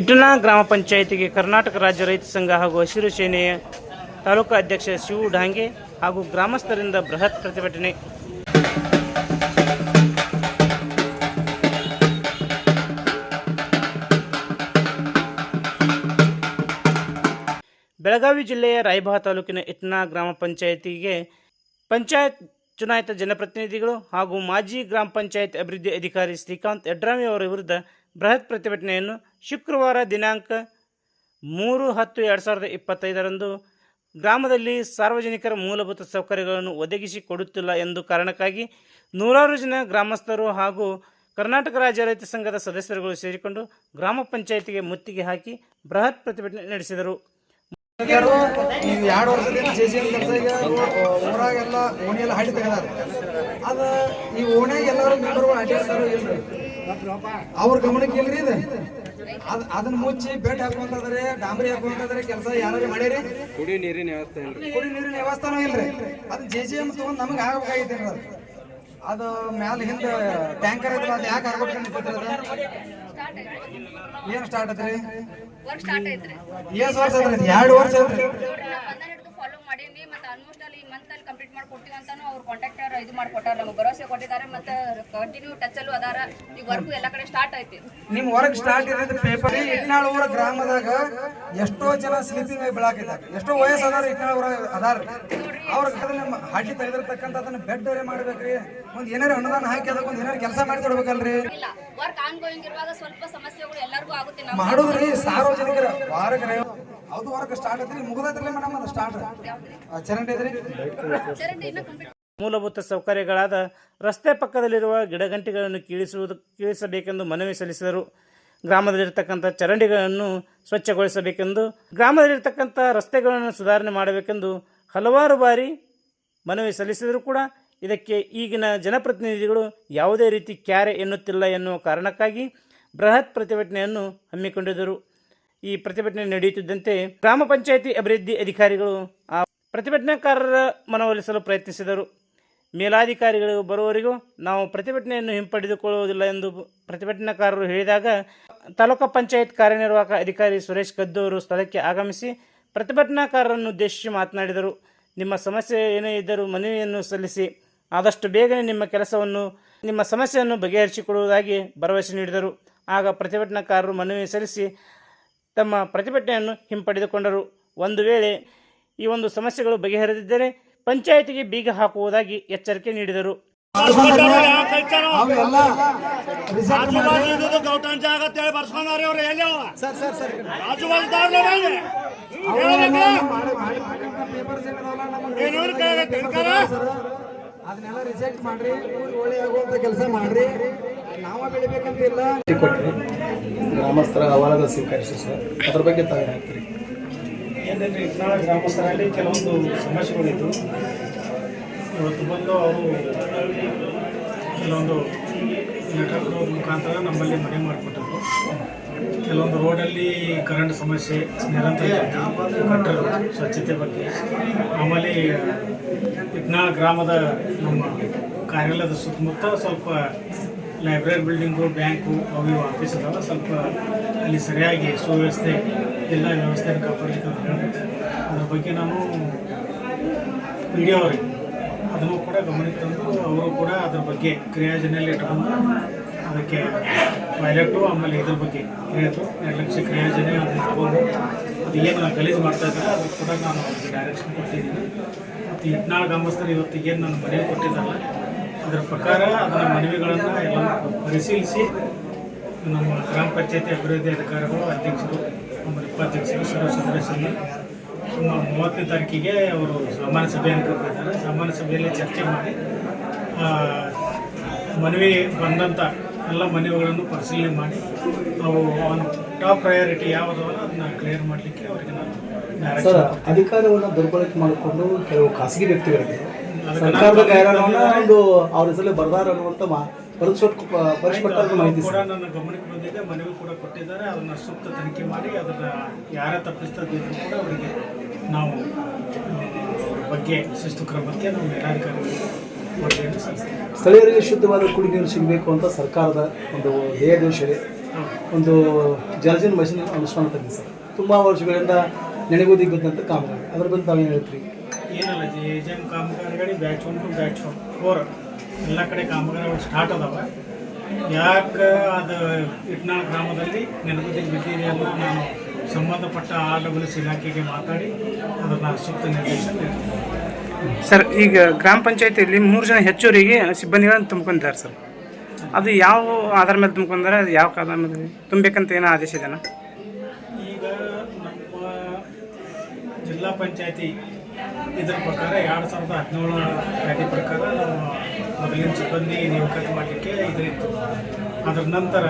ಇಟನಾ ಗ್ರಾಮ ಪಂಚಾಯಿತಿಗೆ ಕರ್ನಾಟಕ ರಾಜ್ಯ ರೈತ ಸಂಘ ಹಾಗೂ ಹಸಿರು ಸೇನೆಯ ತಾಲೂಕು ಅಧ್ಯಕ್ಷ ಶಿವು ಡಾಂಗೆ ಹಾಗೂ ಗ್ರಾಮಸ್ಥರಿಂದ ಬೃಹತ್ ಪ್ರತಿಭಟನೆ. ಬೆಳಗಾವಿ ಜಿಲ್ಲೆಯ ರಾಯಭಾ ತಾಲೂಕಿನ ಇಟ್ನಾ ಗ್ರಾಮ ಪಂಚಾಯಿತಿಗೆ ಪಂಚಾಯತ್ ಚುನಾಯಿತ ಜನಪ್ರತಿನಿಧಿಗಳು ಹಾಗೂ ಮಾಜಿ ಗ್ರಾಮ ಪಂಚಾಯತ್ ಅಭಿವೃದ್ಧಿ ಅಧಿಕಾರಿ ಶ್ರೀಕಾಂತ್ ಯಡ್ರಾಮಿ ಅವರ ವಿರುದ್ಧ ಬೃಹತ್ ಪ್ರತಿಭಟನೆಯನ್ನು ಶುಕ್ರವಾರ ದಿನಾಂಕ ಮೂರು ಹತ್ತು ಎರಡು ಸಾವಿರದ ಇಪ್ಪತ್ತೈದರಂದು ಗ್ರಾಮದಲ್ಲಿ ಸಾರ್ವಜನಿಕರ ಮೂಲಭೂತ ಸೌಕರ್ಯಗಳನ್ನು ಒದಗಿಸಿ ಕೊಡುತ್ತಿಲ್ಲ ಎಂದು ಕಾರಣಕ್ಕಾಗಿ ನೂರಾರು ಜನ ಗ್ರಾಮಸ್ಥರು ಹಾಗೂ ಕರ್ನಾಟಕ ರಾಜ್ಯ ರೈತ ಸಂಘದ ಸದಸ್ಯರುಗಳು ಸೇರಿಕೊಂಡು ಗ್ರಾಮ ಪಂಚಾಯಿತಿಗೆ ಮುತ್ತಿಗೆ ಹಾಕಿ ಬೃಹತ್ ಪ್ರತಿಭಟನೆ ನಡೆಸಿದರು. ಎರಡು ವರ್ಷದಿಂದ ಈಗ ಹಾಡಿ ಅದ ಈ ಓಣಿಯಾಗ ಎಲ್ಲರೂ ಮೆಂಬರ್ಗಳು ಅವ್ರ ಗಮನಕ್ಕೆ ಇಲ್ರಿ ಇದು? ಅದ್ ಅದನ್ನ ಮುಚ್ಚಿ ಬೆಡ್ ಹಾಕೊಂತಂದ್ರೆ ಡಾಂಬರಿ ಹಾಕೊಂತಂದ್ರೆ ಕೆಲಸ ಯಾರು ಮಾಡ್ಯಾರಿ? ಕುಡಿ ನೀರಿನ ವ್ಯವಸ್ಥೆ ಇಲ್ರಿ. ಕುಡಿ ನೀರಿನ ವ್ಯವಸ್ಥೆನೂ ಇಲ್ರಿ. ಅದು ಜೆ ಜಿ ಎಂ ತಗೊಂಡ್ ನಮಗೆ ಆಗ್ಬೇಕಾಗೈತೆ ಅದು ಅದು ಮ್ಯಾಲ ಹಿಂದ ಟ್ಯಾಂಕರ್ ಇದ್ರೆ ಅದು ಯಾಕೆ ಆಗ್ಬೇಕು ಏನು ಸ್ಟಾರ್ಟ್ ಐತ್ರಿ ವರ್ಕ್ ಸ್ಟಾರ್ಟ್ ಐತ್ರಿ. ಎಷ್ಟು ವರ್ಷ ಐತ್ರಿ ಎರಡು ವರ್ಷ ಐತ್ರಿ ನೋಡ್ರಿ ನಾ ಬಂದ ಹಿಡಿದು ಫಾಲೋ ಮಾಡೀನಿ ಮತ್ತೆ ಆಲ್ಮೋಸ್ಟ್ ಅಲ್ಲಿ ಮಂತ್ ಅಲ್ಲಿ ಕಂಪ್ಲೀಟ್ ಮಾಡಿ ಕೊಡ್ತೀವಿ ಅಂತಾನು ಅವ್ರು ಕಾಂಟ್ರಾಕ್ಟರ್ ಇದು ಮಾಡ್ಕೊಟ್ಟಾರ ನಮ್ಗೆ ಭರವಸೆ ಕೊಟ್ಟಿದ್ದಾರೆ ಮತ್ತೆ ಕಂಟಿನ್ಯೂ ಟಚ್ ಅಲ್ಲೂ ಅದಾರ. ಈ ವರ್ಕ್ ಎಲ್ಲ ಕಡೆ ಸ್ಟಾರ್ಟ್ ಐತಿ ನಿಮ್ ವರ್ಕ್ ಸ್ಟಾರ್ಟ್ ಇರೋದ್ರ ಪೇಪರ್ ಇಟ್ನಾಳ್ ಊರ ಗ್ರಾಮದಾಗ ಎಷ್ಟೋ ಜನ ಸ್ಲೀಪಿಂಗ್ ಆಗಿ ಬೆಳಕಿದ್ದಾರೆ ಎಷ್ಟೋ ವಯಸ್ಸಾದಾರ ಇಟ್ನಾಳ್ ಊರ ಅದಾರ ಅವ್ರ ನಮ್ಮ ಹಾಕಿ ತೆಗೆದಿರ್ತಕ್ಕಂಥ ಅದನ್ನ ಬೆಡ್ ಬೇರೆ ಮಾಡ್ಬೇಕ್ರಿ. ಒಂದ್ ಏನಾರು ಅನುದಾನ ಹಾಕಿ ಅದಕ್ಕೆ ಒಂದ್ ಏನಾರ ಕೆಲಸ ಮಾಡಿ ಕೊಡ್ಬೇಕಲ್ರಿ ಇಲ್ಲ ವರ್ಕ್ ಆನ್ ಗೋಯಿಂಗ್ ಇರುವಾಗ ಸ್ವಲ್ಪ ಸಮಸ್ಯೆಗಳು ಎಲ್ಲರಿಗೂ ಆಗುತ್ತೆ ನಾವು ಮಾಡುದ್ರಿ ಸಾರ್ವಜನಿಕರ ವಾರಕ್ಕೆ ಅದು ವರ್ಕ್ ಸ್ಟಾರ್ಟ್ ಐತ್ರಿ ಮುಗ್ದೈತ್ರಿ ಮೇಡಮ್ ಅದು ಸ್ಟಾರ್ಟ್ ಚರಂಡಿ ಐತ್ರಿ? ಚರಂಡಿ ಇನ್ನೂ ಕಂಪ್ಲೀಟ್ ಮೂಲಭೂತ ಸೌಕರ್ಯಗಳಾದ ರಸ್ತೆ ಪಕ್ಕದಲ್ಲಿರುವ ಗಿಡಗಂಟಿಗಳನ್ನು ಕೀಳಿಸುವುದು ಕೀಳಿಸಬೇಕೆಂದು ಮನವಿ ಸಲ್ಲಿಸಿದರು. ಗ್ರಾಮದಲ್ಲಿರ್ತಕ್ಕಂಥ ಚರಂಡಿಗಳನ್ನು ಸ್ವಚ್ಛಗೊಳಿಸಬೇಕೆಂದು ಗ್ರಾಮದಲ್ಲಿರ್ತಕ್ಕಂಥ ರಸ್ತೆಗಳನ್ನು ಸುಧಾರಣೆ ಮಾಡಬೇಕೆಂದು ಹಲವಾರು ಬಾರಿ ಮನವಿ ಸಲ್ಲಿಸಿದರೂ ಕೂಡ ಇದಕ್ಕೆ ಈಗಿನ ಜನಪ್ರತಿನಿಧಿಗಳು ಯಾವುದೇ ರೀತಿ ಕ್ಯಾರೆ ಎನ್ನುತ್ತಿಲ್ಲ ಎನ್ನುವ ಕಾರಣಕ್ಕಾಗಿ ಬೃಹತ್ ಪ್ರತಿಭಟನೆಯನ್ನು ಹಮ್ಮಿಕೊಂಡಿದ್ದರು. ಈ ಪ್ರತಿಭಟನೆ ನಡೆಯುತ್ತಿದ್ದಂತೆ ಗ್ರಾಮ ಪಂಚಾಯಿತಿ ಅಭಿವೃದ್ಧಿ ಅಧಿಕಾರಿಗಳು ಆ ಪ್ರತಿಭಟನಾಕಾರರ ಮನವೊಲಿಸಲು ಪ್ರಯತ್ನಿಸಿದರು. ಮೇಲಾಧಿಕಾರಿಗಳು ಬರುವವರೆಗೂ ನಾವು ಪ್ರತಿಭಟನೆಯನ್ನು ಹಿಂಪಡೆದುಕೊಳ್ಳುವುದಿಲ್ಲ ಎಂದು ಪ್ರತಿಭಟನಾಕಾರರು ಹೇಳಿದಾಗ ತಾಲೂಕು ಪಂಚಾಯತ್ ಕಾರ್ಯನಿರ್ವಾಹಕ ಅಧಿಕಾರಿ ಸುರೇಶ್ ಕದ್ದೂರು ಸ್ಥಳಕ್ಕೆ ಆಗಮಿಸಿ ಪ್ರತಿಭಟನಾಕಾರರನ್ನು ಉದ್ದೇಶಿಸಿ ಮಾತನಾಡಿದರು. ನಿಮ್ಮ ಸಮಸ್ಯೆ ಏನೇ ಇದ್ದರೂ ಮನವಿಯನ್ನು ಸಲ್ಲಿಸಿ, ಆದಷ್ಟು ಬೇಗನೆ ನಿಮ್ಮ ಕೆಲಸವನ್ನು, ನಿಮ್ಮ ಸಮಸ್ಯೆಯನ್ನು ಬಗೆಹರಿಸಿಕೊಡುವುದಾಗಿ ಭರವಸೆ ನೀಡಿದರು. ಆಗ ಪ್ರತಿಭಟನಾಕಾರರು ಮನವಿ ಸಲ್ಲಿಸಿ ತಮ್ಮ ಪ್ರತಿಭಟನೆಯನ್ನು ಹಿಂಪಡೆದುಕೊಂಡರು. ಒಂದು ವೇಳೆ ಈ ಒಂದು ಸಮಸ್ಯೆಗಳು ಬಗೆಹರಿದಿದ್ದರೆ ಪಂಚಾಯಿತಿಗೆ ಬೀಗ ಹಾಕುವುದಾಗಿ ಎಚ್ಚರಿಕೆ ನೀಡಿದರು. ಅವೆಲ್ಲ ರಿಸಲ್ಟ್ ಇದು ಗೌಟನ್ ಜಾಗ ಅಂತೇಳಿ ಬರ್ಸ್ಕೊಂಡವ್ರಿ ಅವ್ರು ಎಲ್ಲಿ ಅವ? Sir sir sir. ರಾಜು ಬಂದಾರ್ಲ ಬಂದೆ ಏನೂರು ಕೈಯಾಗ ತಿಳ್ಕರ? ಅದನ್ನೆಲ್ಲ ರಿಜೆಕ್ಟ್ ಮಾಡ್ರಿ ಆಗುವಂತ ಕೆಲಸ ಮಾಡ್ರಿ. ನಾವ ಬೆಳಿಬೇಕಂತ ಇಲ್ಲ. ಕೊಟ್ಟರೆ ಗ್ರಾಮಸ್ಥರ ಅಹವಾಲುಗಳು ಸ್ವೀಕರಿಸಿ ಸರ್ ಅದ್ರ ಬಗ್ಗೆ ತಾವು ಹೇಳ್ತೀರಿ. ಏನಿಲ್ಲ ಇಟ್ನಾಳ ಗ್ರಾಮಸ್ಥರಲ್ಲಿ ಕೆಲವೊಂದು ಸಮಸ್ಯೆಗಳಿದ್ದು. ಇವತ್ತು ಬಂದು ಅವರು ಕೆಲವೊಂದು ನೆಟ್ವರ್ಕ್ ಮುಖಾಂತರ ನಮ್ಮಲ್ಲಿ ಮನೆ ಮಾಡಿಕೊಟ್ಟರು. ಕೆಲವೊಂದು ರೋಡಲ್ಲಿ ಕರೆಂಟ್ ಸಮಸ್ಯೆ, ನಿರಂತರ ಕಟ್ಟರು ಸ್ವಚ್ಛತೆ ಬಗ್ಗೆ, ಆಮೇಲೆ ಇಟ್ನಾಳ ಗ್ರಾಮದ ನಮ್ಮ ಕಾರ್ಯಾಲಯದ ಸುತ್ತಮುತ್ತ ಸ್ವಲ್ಪ ಲೈಬ್ರರಿ ಬಿಲ್ಡಿಂಗು ಬ್ಯಾಂಕು ಅವು ಇವು ಆಫೀಸ್ ಅದಾವ ಸ್ವಲ್ಪ ಅಲ್ಲಿ ಸರಿಯಾಗಿ ಸುವ್ಯವಸ್ಥೆ, ಎಲ್ಲ ವ್ಯವಸ್ಥೆಯನ್ನು ಕಾಪಾಡಲಿಕ್ಕೆ ಅದ್ರ ಬಗ್ಗೆ ನಾನು ಡಿ ಅವರಿಗೆ ಅದನ್ನು ಕೂಡ ಗಮನಕ್ಕೆ ತಂದು ಅವರು ಕೂಡ ಅದ್ರ ಬಗ್ಗೆ ಕ್ರಿಯಾಜನೆಯಲ್ಲಿ ಇಟ್ಕೊಂಡು ಅದಕ್ಕೆ ಪೈಲಟು ಆಮೇಲೆ ಇದ್ರ ಬಗ್ಗೆ ಹೇಳಿದ್ರು ಎರಡು ಲಕ್ಷ ಕ್ರಿಯಾಜನೆ ಅದನ್ನ ತಗೊಂಡು ಅದು ಏನು ಗಲೀಜು ಮಾಡ್ತಾ ಇದ್ದಾರೆ, ಅದು ಕೂಡ ನಾನು ಅವ್ರಿಗೆ ಡೈರೆಕ್ಷನ್ ಕೊಟ್ಟಿದ್ದೀನಿ. ಮತ್ತು ಇಟ್ನಾಳ್ ಗ್ರಾಮಸ್ಥರು ಇವತ್ತಿಗೇನು ನಾನು ಮನವಿ ಕೊಟ್ಟಿದ್ದಲ್ಲ ಅದರ ಪ್ರಕಾರ ಅದರ ಮನವಿಗಳನ್ನು ಎಲ್ಲ ಪರಿಶೀಲಿಸಿ ನಮ್ಮ ಗ್ರಾಮ ಪಂಚಾಯತಿ ಅಭಿವೃದ್ಧಿ ಅಧಿಕಾರಿಗಳು, ಅಧ್ಯಕ್ಷರು, ನಮ್ಮ ಉಪಾಧ್ಯಕ್ಷರು, ಸರ್ವ ಸದಸ್ಯರು ಮೂವತ್ತನೇ ತಾರೀಕಿಗೆ ಅವರು ಸಾಮಾನ್ಯ ಸಭೆಯನ್ನು ಕರೆದಿದ್ದಾರೆ. ಸಾಮಾನ್ಯ ಸಭೆಯಲ್ಲಿ ಚರ್ಚೆ ಮಾಡಿ ಮನವಿ ಬಂದಂಥ ಎಲ್ಲ ಮನವಿಗಳನ್ನು ಪರಿಶೀಲನೆ ಮಾಡಿ ಅವು ಒಂದು ಟಾಪ್ ಪ್ರಯಾರಿಟಿ ಯಾವುದವಲ್ಲ ಅದನ್ನ ಕ್ಲಿಯರ್ ಮಾಡಲಿಕ್ಕೆ ಅವರಿಗೆ ನಾನು ಸರ್ ಅಧಿಕಾರವನ್ನು ದುರ್ಬಳಕೆ ಮಾಡಿಕೊಂಡು ಕೆಲವು ಖಾಸಗಿ ವ್ಯಕ್ತಿಗಳಿಗೆ ಸರ್ಕಾರದ ಒಂದು ಅವ್ರ ಹೆಸರಲ್ಲಿ ಬರ್ದಾರ ಅನ್ನುವಂಥ ಮಾ ಪರಿಸ್ಕೊಟ್ಟು ಪರಿಷ್ಕಟ್ಟಾಗ ಮಾಹಿತಿ ಕೂಡ ನನ್ನ ಗಮನಕ್ಕೆ ಬಂದಿದೆ ಮನವಿ ಕೂಡ ಕೊಟ್ಟಿದ್ದಾರೆ ಅದನ್ನ ಸೂಕ್ತ ತನಿಖೆ ಮಾಡಿ ಅದನ್ನ ಯಾರೇ ತಪ್ಪಿಸ್ತಾ ಇದ್ರು ಕೂಡ ಅವರಿಗೆ ನಾವು ಬಗ್ಗೆ ಶಿಸ್ತು ಕ್ರಮಕ್ಕೆ ನಾವು ನಿರಾಕರಣೆ ಸ್ಥಳೀಯರಿಗೆ ಶುದ್ಧವಾದ ಕುಡಿ ನೀರು ಸಿಗಬೇಕು ಅಂತ ಸರ್ಕಾರದ ಒಂದು ಧ್ಯೇಯದೋಷವೇ ಒಂದು ಜಲಜನ್ ಮಷಿನ್ ಅನುಷ್ಠಾನ ತಂದಿದೆ ಸರ್. ತುಂಬ ವರ್ಷಗಳಿಂದ ನೆನೆಗುದಿಗೆ ಬಂದಂಥ ಕಾಮಗಾರಿ. ಅದ್ರ ಬಗ್ಗೆ ತಾವೇನು ಹೇಳ್ತೀರಿ? ಏನಲ್ಲ ಜಿ ಎ ಎಂ ಕಾಮಗಾರಿಗಳಿಗೆ batch one two batch four. ಎಲ್ಲ ಕಡೆ ಕಾಮಗಾರಿಗಳು ಸ್ಟಾರ್ಟ್ ಅದಾವ. ಯಾಕೆ ಅದು ಇಟ್ನಾಳ ಗ್ರಾಮದಲ್ಲಿ ನೆನಗುದಿಗೆ ಬಿದ್ದಿದೆ ಅಂತ ನಾನು ಸಂಬಂಧಪಟ್ಟ ಆರ್ ಡಬ್ಲ್ಯೂ ಎಸ್ ಇಲಾಖೆಗೆ ಮಾತಾಡಿ ಅದನ್ನು ಸೂಕ್ತ ನಿರ್ದೇಶನ ಸರ್ ಈಗ ಗ್ರಾಮ ಪಂಚಾಯತಿಯಲ್ಲಿ ಮೂರು ಜನ ಹೆಚ್ಚುವರಿಗೆ ಸಿಬ್ಬಂದಿಗಳನ್ನು ತುಂಬ್ಕೊಂಡಿದ್ದಾರೆ ಸರ್. ಅದು ಯಾವ ಆಧಾರ ಮೇಲೆ ತುಂಬ್ಕೊಂಡಾರೆ ಅದು ಯಾವ ಆಧಾರ ಮೇಲೆ ತುಂಬಬೇಕಂತ ಏನೋ ಆದೇಶ ಇದೆನಾ? ಈಗ ನಮ್ಮ ಜಿಲ್ಲಾ ಪಂಚಾಯತಿ ಇದರ ಪ್ರಕಾರ ಎರಡು ಸಾವಿರದ ಹದಿನೇಳು ಪ್ರಕಾರ ನಾವು ಮೊದಲಿನ ಸಿಬ್ಬಂದಿ ನೇಮಕಾತಿ ಮಾಡಲಿಕ್ಕೆ ಇದರಿತ್ತು. ಅದರ ನಂತರ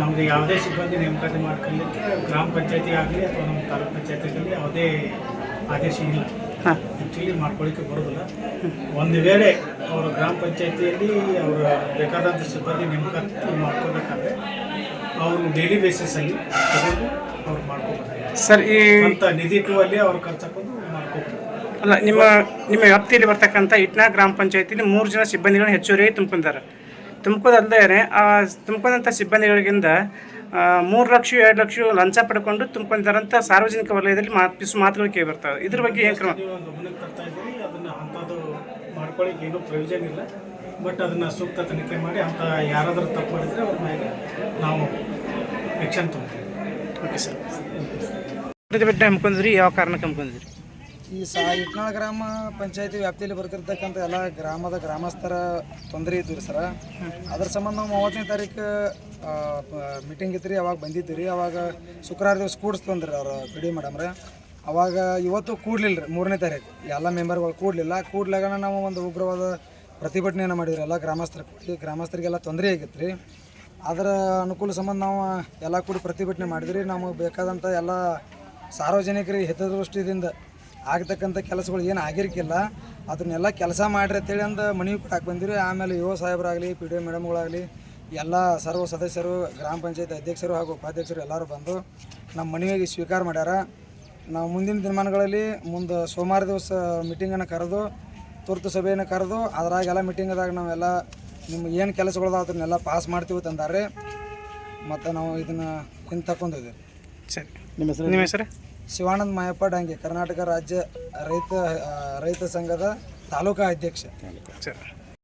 ನಮಗೆ ಯಾವುದೇ ಸಿಬ್ಬಂದಿ ನೇಮಕಾತಿ ಮಾಡ್ಕೊಳ್ಳಿಕ್ಕೆ ಗ್ರಾಮ ಪಂಚಾಯತಿ ಆಗಲಿ ಅಥವಾ ನಮ್ಮ ತಾಲೂಕು ಪಂಚಾಯತಿಯಲ್ಲಿ ಯಾವುದೇ ಆದೇಶ ಇಲ್ಲ. ಹಾಂ. ಆ್ಯಕ್ಚುಲಿ ಮಾಡ್ಕೊಳ್ಳಿಕ್ಕೆ ಬರೋದಿಲ್ಲ. ಒಂದು ವೇಳೆ ಅವರು ಗ್ರಾಮ ಪಂಚಾಯತಿಯಲ್ಲಿ ಅವರ ಬೇಕಾದಂಥ ಸಿಬ್ಬಂದಿ ನೇಮಕಾತಿ ಮಾಡ್ಕೋಬೇಕಾದ್ರೆ ಅವರು ಡೈಲಿ ಬೇಸಿಸಲ್ಲಿ ತಗೊಂಡು ಅವ್ರು ಮಾಡ್ಕೋಬೇಕಾಗುತ್ತೆ ಸರ್ ಈ ಅಂತ ನಿಧಿ ಟೂ ಅಲ್ಲಿ ಅವ್ರು ಖರ್ಚು ಹಾಕೊಂಡು ಅಲ್ಲ ನಿಮ್ಮ ನಿಮ್ಮ ವ್ಯಾಪ್ತಿಯಲ್ಲಿ ಬರ್ತಕ್ಕಂಥ ಇಟ್ನಾ ಗ್ರಾಮ ಪಂಚಾಯತಿಲಿ ಮೂರು ಜನ ಸಿಬ್ಬಂದಿಗಳನ್ನ ಹೆಚ್ಚುವರಿಯಾಗಿ ತುಂಬ್ಕೊಂಡಿದ್ದಾರೆ ತುಂಬ್ಕೋದಲ್ಲದೆ ಆ ತುಂಬ್ಕೊಂಡಂಥ ಸಿಬ್ಬಂದಿಗಳಿಗಿಂದ ಮೂರು ಲಕ್ಷ ಎರಡು ಲಕ್ಷ ಲಂಚ ಪಡ್ಕೊಂಡು ತುಂಬ್ಕೊಂಡಿದ್ದಾರಂಥ ಸಾರ್ವಜನಿಕ ವಲಯದಲ್ಲಿ ಮಾತು ಮಾತುಗಳು ಕೇಳಿ ಬರ್ತವೆ. ಇದ್ರ ಬಗ್ಗೆ ಏನು ಕ್ರಮ? ಅದನ್ನು ಅಂಥದ್ದು ಮಾಡ್ಕೊಳ್ಳಿಕ್ಕೆ ಏನೂ ಪ್ರಯೋಜನ ಇಲ್ಲ. ಬಟ್ ಅದನ್ನು ಸೂಕ್ತ ತನಿಖೆ ಮಾಡಿ ಅಂತ ಯಾರಾದರೂ ತಪ್ಪು ಮಾಡಿದ್ರೆ ಅವ್ರ ಮೇಲೆ ನಾವು ಆ್ಯಕ್ಷನ್ ತಗೊಳ್ತೀವಿ. Okay sir. ಪ್ರತಿಭಟನೆ ಹಮ್ಮಿಕೊಂಡಿದ್ರಿ ಯಾವ ಕಾರಣಕ್ಕೆ ಹಮ್ಮಿಕೊಂಡಿದ್ರಿ? ಈ ಸಾ ಇಟ್ನಾಳ ಗ್ರಾಮ ಪಂಚಾಯತಿ ವ್ಯಾಪ್ತಿಯಲ್ಲಿ ಬರ್ತಿರ್ತಕ್ಕಂಥ ಎಲ್ಲ ಗ್ರಾಮದ ಗ್ರಾಮಸ್ಥರ ತೊಂದರೆ ಇದ್ದು ರೀ ಸರ. ಅದ್ರ ಸಂಬಂಧ ನಾವು ಮೂವತ್ತನೇ ತಾರೀಕು ಮೀಟಿಂಗ್ ಇತ್ತು ರೀ, ಅವಾಗ ಬಂದಿದ್ದು ರೀ. ಅವಾಗ ಶುಕ್ರವಾರ ದಿವಸ ಕೂಡಿಸ್ತಂದ್ರಿ ಅವ್ರು ಪಿ ಡಿ ಮೇಡಮ್ರೆ ಅವಾಗ ಇವತ್ತು ಕೂಡ್ಲಿಲ್ಲ ರೀ, ಮೂರನೇ ತಾರೀಕು ಎಲ್ಲ ಮೆಂಬರ್ಗಳು ಕೂಡಲಿಲ್ಲ. ಕೂಡ್ಲಾಗ ನಾವು ಒಂದು ಉಗ್ರವಾದ ಪ್ರತಿಭಟನೆಯನ್ನು ಮಾಡಿದ್ರಿ ಎಲ್ಲ ಗ್ರಾಮಸ್ಥರು ಕೂಡಿ. ಗ್ರಾಮಸ್ಥರಿಗೆಲ್ಲ ತೊಂದರೆ ಆಗಿತ್ತು ರೀ. ಅದರ ಅನುಕೂಲ ಸಂಬಂಧ ನಾವು ಎಲ್ಲ ಕೂಡಿ ಪ್ರತಿಭಟನೆ ಮಾಡಿದ್ರಿ ನಮಗೆ ಬೇಕಾದಂಥ ಎಲ್ಲ ಸಾರ್ವಜನಿಕರಿಗೆ ಹಿತದೃಷ್ಟಿಯಿಂದ ಆಗ್ತಕ್ಕಂಥ ಕೆಲಸಗಳು ಏನು ಆಗಿರ್ಕಿಲ್ಲ. ಅದನ್ನೆಲ್ಲ ಕೆಲಸ ಮಾಡ್ರಿ ಅಂತೇಳಿ ಅಂದ ಮನವಿ ಕೊಡಕ್ಕೆ ಬಂದಿರಿ. ಆಮೇಲೆ ಯುವ ಸಾಹೇಬರಾಗಲಿ ಪಿ ಡಿ ಒ ಮೇಡಮ್ಗಳಾಗಲಿ ಎಲ್ಲ ಸರ್ವ ಸದಸ್ಯರು ಗ್ರಾಮ ಪಂಚಾಯತ್ ಅಧ್ಯಕ್ಷರು ಹಾಗೂ ಉಪಾಧ್ಯಕ್ಷರು ಎಲ್ಲರೂ ಬಂದು ನಮ್ಮ ಮನವಿಗೆ ಸ್ವೀಕಾರ ಮಾಡ್ಯಾರ. ನಾವು ಮುಂದಿನ ದಿನಮಾನಗಳಲ್ಲಿ ಮುಂದೆ ಸೋಮವಾರ ದಿವಸ ಮೀಟಿಂಗನ್ನು ಕರೆದು ತುರ್ತು ಸಭೆಯನ್ನು ಕರೆದು ಅದ್ರಾಗೆಲ್ಲ ಮೀಟಿಂಗ್ದಾಗ ನಾವೆಲ್ಲ ನಿಮ್ಮ ಏನು ಕೆಲಸಗಳದ ಅದನ್ನೆಲ್ಲ ಪಾಸ್ ಮಾಡ್ತೀವಿ ತಂದಾರೆ ಮತ್ತು ನಾವು ಇದನ್ನು ಹಿಂದೆ ತಗೊಂಡಿದ್ದೀವಿ ಸರಿ. ನಿಮ್ಮ ಹೆಸರು ನಿಮ್ಮ ಹೆಸರು? ಶಿವಾನಂದ ಮಾಯಪ್ಪ ಡಾಂಗೆ ಕರ್ನಾಟಕ ರಾಜ್ಯ ರೈತ ರೈತ ಸಂಘದ ತಾಲೂಕಾ ಅಧ್ಯಕ್ಷ.